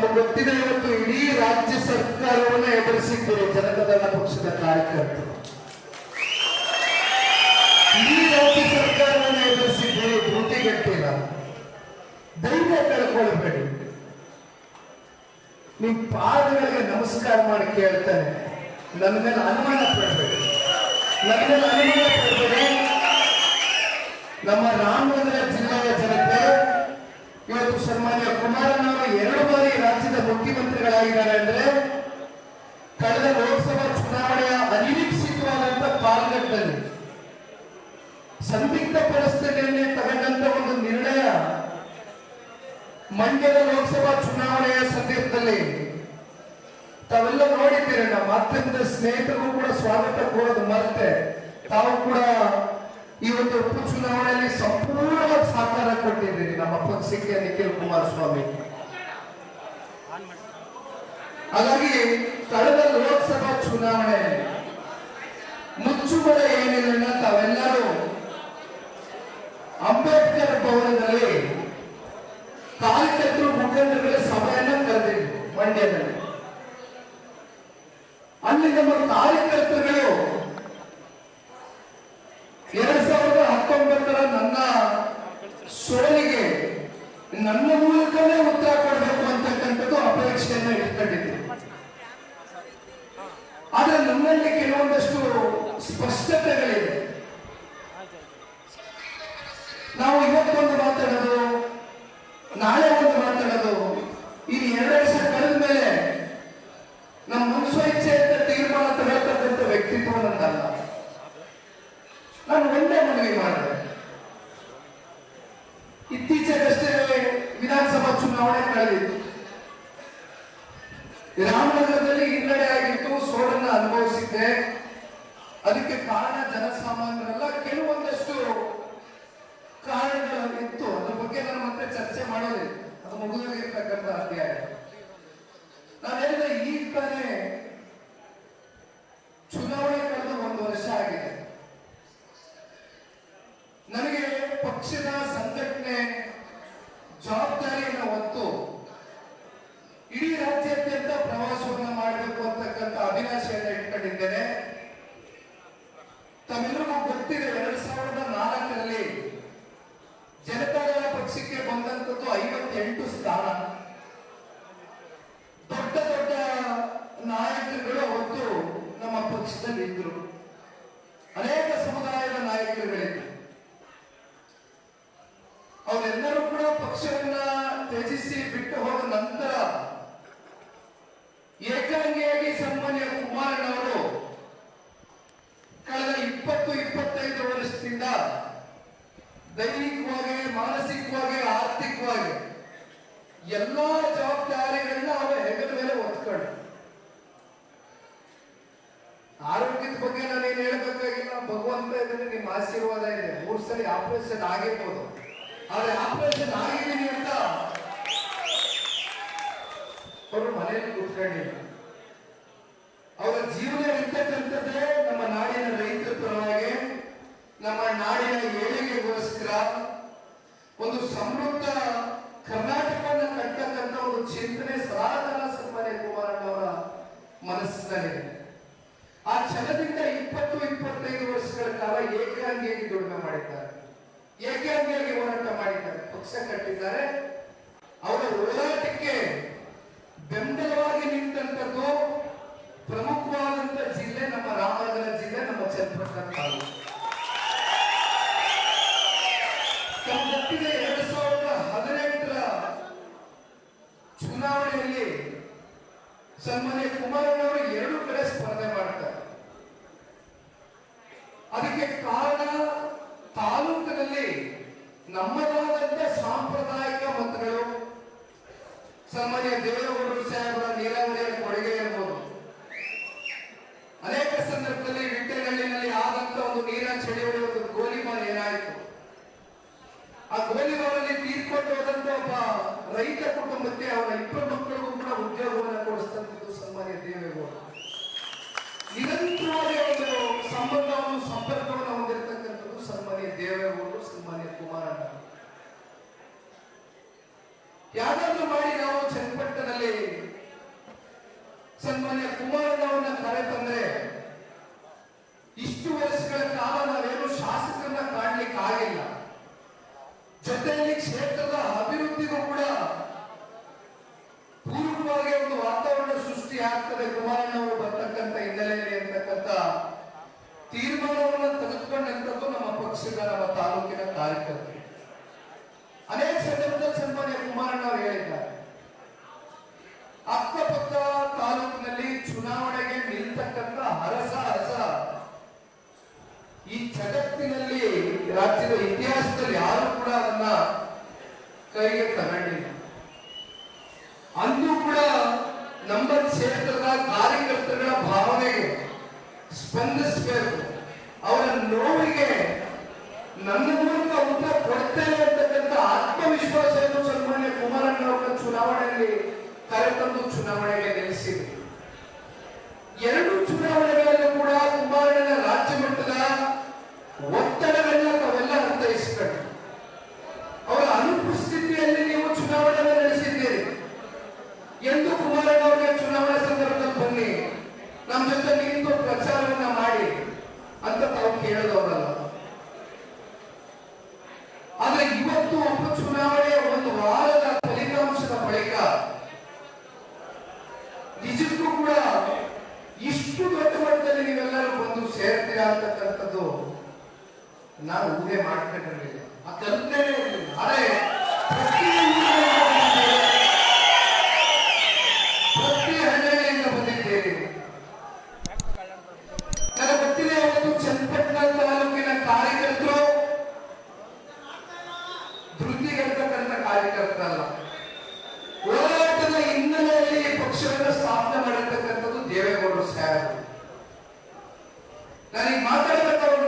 ತಮಗೆ ಗೊತ್ತಿದೆ ಇವತ್ತು ಇಡೀ ರಾಜ್ಯ ಸರ್ಕಾರವನ್ನು ಎದುರಿಸಿದ್ದೀರಿ ಜನತಾದಳ ಪಕ್ಷದ ಕಾರ್ಯಕರ್ತರು. ಇಡೀ ರಾಜ್ಯ ಸರ್ಕಾರವನ್ನು ಎದುರಿಸಿದ್ದೀರಿ ಧೃತಿಗಟ್ಟಿಲ್ಲ ಧೈರ್ಯ ಕಳ್ಕೊಳ್ಬೇಡಿ ನಿಮ್ ಪಾದಗಳಿಗೆ ನಮಸ್ಕಾರ ಮಾಡಿ ಕೇಳ್ತಾರೆ ನನ್ನ ಮೇಲೆ ಅನುಮಾನ ಪಡಬೇಡಿ. ನನ್ನ ಮೇಲೆ ಅನುಮಾನ ಪಡಬೇಡಿ. ನಮ್ಮ ರಾಮನಗರ ಜಿಲ್ಲೆಯ ಜನತೆ ಇವತ್ತು ಸನ್ಮಾನ್ಯ ರಾಜ್ಯದ ಮುಖ್ಯಮಂತ್ರಿಗಳಾಗಿದ್ದಾರೆ ಅಂದ್ರೆ ಕಳೆದ ಲೋಕಸಭಾ ಚುನಾವಣೆಯ ಅನಿರೀಕ್ಷಿತವಾದಂತ ಕಾಲಘಟ್ಟದಲ್ಲಿ ಸಂದಿಗ್ಧ ಪರಿಸ್ಥಿತಿಯಲ್ಲಿ ತಗೊಂಡಂತ ಒಂದು ನಿರ್ಣಯ ಮಂಡ್ಯದ ಲೋಕಸಭಾ ಚುನಾವಣೆಯ ಸಂದರ್ಭದಲ್ಲಿ ತಾವೆಲ್ಲ ನೋಡಿದ್ದೀರಿ, ನಮ್ಮ ಅತ್ಯಂತ ಸ್ನೇಹಿತರಿಗೂ ಕೂಡ ಸ್ವಾಗತ ಕೋರೋದು ಮರೆತೆ. ತಾವು ಕೂಡ ಈ ಒಂದು ಉಪ ಚುನಾವಣೆಯಲ್ಲಿ ಸಂಪೂರ್ಣವಾಗಿ ಸಹಕಾರ ಕೊಟ್ಟಿದ್ದೀರಿ, ನಮ್ಮ ಪಕ್ಷಕ್ಕೆ ನಿಖಿಲ್ ಕುಮಾರಸ್ವಾಮಿ. ಕಳೆದ ಲೋಕಸಭಾ ಚುನಾವಣೆ ಮುಚ್ಚುಮರೆ ಏನಿಲ್ಲ ತಾವೆಲ್ಲರೂ ಅಂಬೇಡ್ಕರ್ ಭವನದಲ್ಲಿ ಕಾರ್ಯಕರ್ತರು ಮುಖಂಡರುಗಳ ಸಭೆಯನ್ನು ಕರೆದಿದ್ರು ಮಂಡ್ಯದಲ್ಲಿ. ಅಲ್ಲಿ ನಮ್ಮ ಕಾರ್ಯಕರ್ತರುಗಳು ಎರಡ್ ಸಾವಿರದ ಹತ್ತೊಂಬತ್ತರ ನನ್ನ ಸೋಲಿಗೆ ನನ್ನ ಮೂಲಕನೇ ಉತ್ತರ ಕೊಡಬೇಕು ಅಂತಕ್ಕಂಥದ್ದು ಅಪೇಕ್ಷೆಯನ್ನು ಇಟ್ಕೊಂಡಿದ್ದೆ. ವ್ಯಕ್ತಿತ್ವ ನಂದಲ್ಲ ನಾನು ಒಂದೇ ಮನವಿ ಮಾಡಿದೆ. ಇತ್ತೀಚೆಗಷ್ಟೇ ವಿಧಾನಸಭಾ ಚುನಾವಣೆ ಕಳೆದಿತ್ತು ರಾಮನಗರದಲ್ಲಿ ಹಿನ್ನಡೆ ಆಗಿತ್ತು, ಸೋಲನ್ನ ಅನುಭವಿಸಿದ್ದೆ. ಅದಕ್ಕೆ ಕಾರಣ ಜನಸಾಮಾನ್ಯರೆಲ್ಲ ಕೆಲವೊಂದಷ್ಟು ಕಾರಣಗಳಿತ್ತು ಅದ್ರ ಬಗ್ಗೆ ನಾನು ಮತ್ತೆ ಚರ್ಚೆ ಮಾಡೋದಿಲ್ಲ ಅದು ಮುಗಿದೋಗಿರ್ತಕ್ಕಂಥ ಅಧ್ಯಾಯ ನಾನು ಹೇಳಿದೆ ಈಗ ತಾನೇ ಚುನಾವಣೆ ಕಳೆದು ಒಂದು ವರ್ಷ ಆಗಿದೆ ನನಗೆ ಪಕ್ಷದ ಸಂಘಟನೆ ಜವಾಬ್ದಾರಿಯನ್ನು ಹೊತ್ತು ಇಡೀ ರಾಜ್ಯಾದ್ಯಂತ ಪ್ರವಾಸವನ್ನು ಮಾಡಬೇಕು ಅಂತಕ್ಕಂಥ ಅಭಿಲಾಷೆಯನ್ನು ಇಟ್ಕೊಂಡಿದ್ದೇನೆ. ತಮ್ಮೆಲ್ಲರಿಗೂ ಗೊತ್ತಿದೆ, ಎರಡ್ ಸಾವಿರದ ನಾಲ್ಕರಲ್ಲಿ ಜನತಾದಳ ಪಕ್ಷಕ್ಕೆ ಬಂದಂತದ್ದು ಐವತ್ತೆಂಟು ಸ್ಥಾನ. ದೊಡ್ಡ ದೊಡ್ಡ ನಾಯಕರುಗಳು ಅವತ್ತು ನಮ್ಮ ಪಕ್ಷದಲ್ಲಿ ಇದ್ರು. ಅನೇಕ ಸಮುದಾಯದ ನಾಯಕರುಗಳಿದ್ರು ಅವರೆಲ್ಲರೂ ಕೂಡ ಪಕ್ಷವನ್ನ ತ್ಯಜಿಸಿ ಬಿಟ್ಟು ಹೋದ ನಂತರ ಏಕಾಂಗಿಯಾಗಿ ಸನ್ಮಾನ್ಯ ಕುಮಾರಣ್ಣವರು ಕಳೆದ ಇಪ್ಪತ್ತು ಇಪ್ಪತ್ತೈದು ವರ್ಷದಿಂದ ದೈಹಿಕವಾಗಿ, ಮಾನಸಿಕವಾಗಿ, ಆರ್ಥಿಕವಾಗಿ ಎಲ್ಲಾ ಜವಾಬ್ದಾರಿಗಳನ್ನ ಅವರ ಹೆಗಲ ಮೇಲೆ ಹೊತ್ಕೊಂಡು. ಆರೋಗ್ಯದ ಬಗ್ಗೆ ನಾನೇನು ಹೇಳ್ಬೇಕಾಗಿಲ್ಲ. ಭಗವಂತ ಇದ್ರೆ ನಿಮ್ಮ ಆಶೀರ್ವಾದ ಇದೆ. ಮೂರು ಸಲ ಆಪರೇಷನ್ ಆಗಿರ್ಬೋದು. ಆದ್ರೆ ಆಪರೇಷನ್ ಆಗಿದ್ದೀನಿ ಅಂತ ಅವರು ಮನೆಯಲ್ಲಿ ಕೂತ್ಕೊಂಡಿಲ್ಲ. ಅವರ ಜೀವನ ಇರ್ತಕ್ಕಂಥದ್ದೇ ನಮ್ಮ ನಾಡಿನ ರೈತರ ಪರವಾಗಿ, ನಮ್ಮ ನಾಡಿನ ಏಳಿಗೆಗೋಸ್ಕರ ಒಂದು ಸಮೃದ್ಧ ಕರ್ನಾಟಕವನ್ನು ಕಟ್ಟತಕ್ಕಂಥ ಒಂದು ಚಿಂತನೆ ಸನಾತನ ಸನ್ಮಾನ್ಯ ಕುಮಾರಣ್ಣವರ ಮನಸ್ಸಿನಲ್ಲಿದೆ ಆ ಛಲದಿಂದ ಇಪ್ಪತ್ತು, ಇಪ್ಪತ್ತೈದು ವರ್ಷಗಳ ಕಾಲ ಏಕಾಂಗಿಯಾಗಿ ದುಡಿಮೆ ಮಾಡಿದ್ದಾರೆ. ಏಕಾಂಗಿಯಾಗಿ ಹೋರಾಟ ಮಾಡಿದ್ದಾರೆ. ಪಕ್ಷ ಕಟ್ಟಿದ್ದಾರೆ ಅವರ ಹೋರಾಟಕ್ಕೆ ನಿಂತಂಥದ್ದು ಪ್ರಮುಖವಾದಂತ ಜಿಲ್ಲೆ ನಮ್ಮ ರಾಮನಗರ ಜಿಲ್ಲೆ, ನಮ್ಮ ಚನ್ನಪಟ್ಟಣ ತಾಲೂಕು. ಗೊತ್ತಿದೆ ಎರಡ್ ಸಾವಿರದ ಹದಿನೆಂಟರ ಚುನಾವಣೆಯಲ್ಲಿ ಸನ್ಮಾನ್ಯ ಕುಮಾರಣ್ಣವರು ಎರಡು ಕಡೆ ಸ್ಪರ್ಧೆ ಮಾಡ್ತಾರೆ. ಅದಕ್ಕೆ ಕಾರಣ ತಾಲೂಕಿನಲ್ಲಿ ನಮ್ಮದಾದಂತ ಸಾಂಪ್ರದಾಯಿಕ ಮತಗಳು ಸನ್ಮಾನ್ಯ ದೇವೇಗೌಡರು ಸಾಹೇಬರ ನೀರಾವರಿಯ ಕೊಡುಗೆ ಇರ್ಬೋದು ಅನೇಕ ಸಂದರ್ಭದಲ್ಲಿ ವಿಟ್ಟೆನಹಳ್ಳಿನಲ್ಲಿ ಆದಂತ ಒಂದು ನೀರಿನ ಚಳಿವಳಿ ಒಂದು ಗೋಲಿಮಾರ್ ಏನಾಯಿತು. ಆ ಗೋಲಿಮಾರಲ್ಲಿ ತೀರ್ಕೊಂಡು ಹೋದಂತ ಒಬ್ಬ ರೈತ ಕುಟುಂಬಕ್ಕೆ ಅವರ ಇಬ್ಬರು ಮಕ್ಕಳಿಗೂ ಕೂಡ ಉದ್ಯೋಗವನ್ನು ಕೊಡಿಸ್ತಂಥದ್ದು ಸನ್ಮಾನ್ಯ ದೇವೇಗೌಡ ನಿರಂತರವಾಗಿ ಒಂದು ಸಂಬಂಧವನ್ನು, ಸಂಪರ್ಕವನ್ನು ಹೊಂದಿರತಕ್ಕಂಥದ್ದು ಸನ್ಮಾನ್ಯ ದೇವೇಗೌಡರು ಸನ್ಮಾನ್ಯ ಕುಮಾರಣ್ಣ ಯಾವ್ದಾದ್ರು ಮಾಡಿ ನಾವು ಚನ್ನಪಟ್ಟಣದಲ್ಲಿ ಸನ್ಮಾನ್ಯ ಕುಮಾರಣ್ಣವನ್ನ ಕರೆ ತಂದ್ರೆ ಇಷ್ಟು ವರ್ಷಗಳ ಕಾಲ ನಾವೇನು ಶಾಸಕರನ್ನ ಕಾಣ್ಲಿಕ್ಕೆ ಆಗಿಲ್ಲ ಜೊತೆಯಲ್ಲಿ ಕ್ಷೇತ್ರದ ಅಭಿವೃದ್ಧಿಗೂ ಕೂಡ ಪೂರ್ವವಾಗಿ ಒಂದು ವಾತಾವರಣ ಸೃಷ್ಟಿ ಆಗ್ತದೆ ಕುಮಾರಣ್ಣವರು ಬರ್ತಕ್ಕಂಥ ಹಿನ್ನೆಲೆಯಲ್ಲಿ ಅಂತಕ್ಕಂಥ ತೀರ್ಮಾನವನ್ನು ತೆಗೆದುಕೊಂಡಂಥದ್ದು ನಮ್ಮ ಪಕ್ಷದ, ನಮ್ಮ ತಾಲೂಕಿನ ಕಾರ್ಯಕರ್ತರು ಅನೇಕ ಸಂದರ್ಭದಲ್ಲಿ ಸನ್ಮಾನ್ಯ ಕುಮಾರಣ್ಣ ಅವರು ಹೇಳಿದ್ದಾರೆ. ಅಕ್ಕಪಕ್ಕ ತಾಲೂಕಿನಲ್ಲಿ ಚುನಾವಣೆಗೆ ನಿಲ್ತಕ್ಕಂಥ ಹರಸ ಹರಸ. ಈ ಜಗತ್ತಿನಲ್ಲಿ, ರಾಜ್ಯದ ಇತಿಹಾಸದಲ್ಲಿ ಯಾರು ಕೂಡ ಅದನ್ನ ಕೈಗೆ ತಗೊಂಡಿಲ್ಲ. ಅಂದು ಕೂಡ ನಮ್ಮ ಕ್ಷೇತ್ರದ ಕಾರ್ಯಕರ್ತರುಗಳ ಭಾವನೆಗೆ ಸ್ಪಂದಿಸಬೇಕು. ಅವರ ನೋವಿಗೆ ನನ್ನ ಮೂಲಕ ಉತ್ತರ ಕೊಡ್ತೇನೆ ಅಂತಕ್ಕಂಥ ಆತ್ಮವಿಶ್ವಾಸವನ್ನು ಸನ್ಮಾನ್ಯ ಕುಮಾರಣ್ಣ ಅವರ ಚುನಾವಣೆಯಲ್ಲಿ ಕರೆತಂದು ಚುನಾವಣೆಗೆ ನಿಲ್ಲಿಸಿದೆ ಎರಡು ಚುನಾವಣೆಗಳಲ್ಲೂ ಕೂಡ ಕುಮಾರಣ್ಣನ ರಾಜ್ಯ ಮಟ್ಟದ ಒತ್ತಡಗಳನ್ನ ತಾವೆಲ್ಲ ಅರ್ಥೈಸಿಕೊಂಡು ಅವರ ಅನುಪಸ್ಥಿತಿಯಲ್ಲಿ ನೀವು ಚುನಾವಣೆ ನಡೆಸಿದ್ದೀರಿ ಎಂದು ಕುಮಾರಣ್ಣ ಅವರಿಗೆ ಚುನಾವಣಾ ಸಂದರ್ಭದಲ್ಲಿ ಬನ್ನಿ ನಮ್ಮ ಜೊತೆ ನಿಂತು ಪ್ರಚಾರವನ್ನ ಮಾಡಿ ಅಂತ ತಾವು ಕೇಳಿದವರಲ್ಲ ಆದ್ರೆ ಇವತ್ತು ಉಪಚುನಾವಣೆಯ ಒಂದು ವಾರದ ಫಲಿತಾಂಶದ ಬಳಿಕ ನಿಜಕ್ಕೂ ಕೂಡ ಇಷ್ಟು ದೊಡ್ಡ ಮಟ್ಟದಲ್ಲಿ ನೀವೆಲ್ಲರೂ ಬಂದು ಸೇರ್ತೀರಾ ಅಂತಕ್ಕಂಥದ್ದು ನಾನು ಊಹೆ ಮಾಡ್ಕೊಂಡಿರಲಿಲ್ಲ ಆ ಕಲ್ಪನೆ ಇರಲಿಲ್ಲ ಆದ್ರೆ ಪ್ರತಿ ಊರಿನಿಂದ ಬಂದಿದ್ದೇವೆ. ಪ್ರತಿ ಹಳ್ಳಿಯಿಂದ ಬಂದಿದ್ದೇವೆ ನನಗೆ ಗೊತ್ತಿದೆ ಅವತ್ತು ಚನ್ನಪಟ್ಟಣ ತಾಲೂಕಿನ ಕಾರ್ಯಕರ್ತರು ಧೃತಿಗೆಡ್ತಕ್ಕಂಥ ಕಾರ್ಯಕರ್ತರಲ್ಲ. ಹೋರಾಟದ ಹಿನ್ನೆಲೆಯಲ್ಲಿ ಪಕ್ಷವನ್ನು ಸ್ಥಾಪನೆ ಮಾಡಿರ್ತಕ್ಕಂಥದ್ದು ದೇವೇಗೌಡರು ಸಾಹೇಬರು. ನನಗೆ ಮಾತಾಡಬೇಕಾದ್ರೆ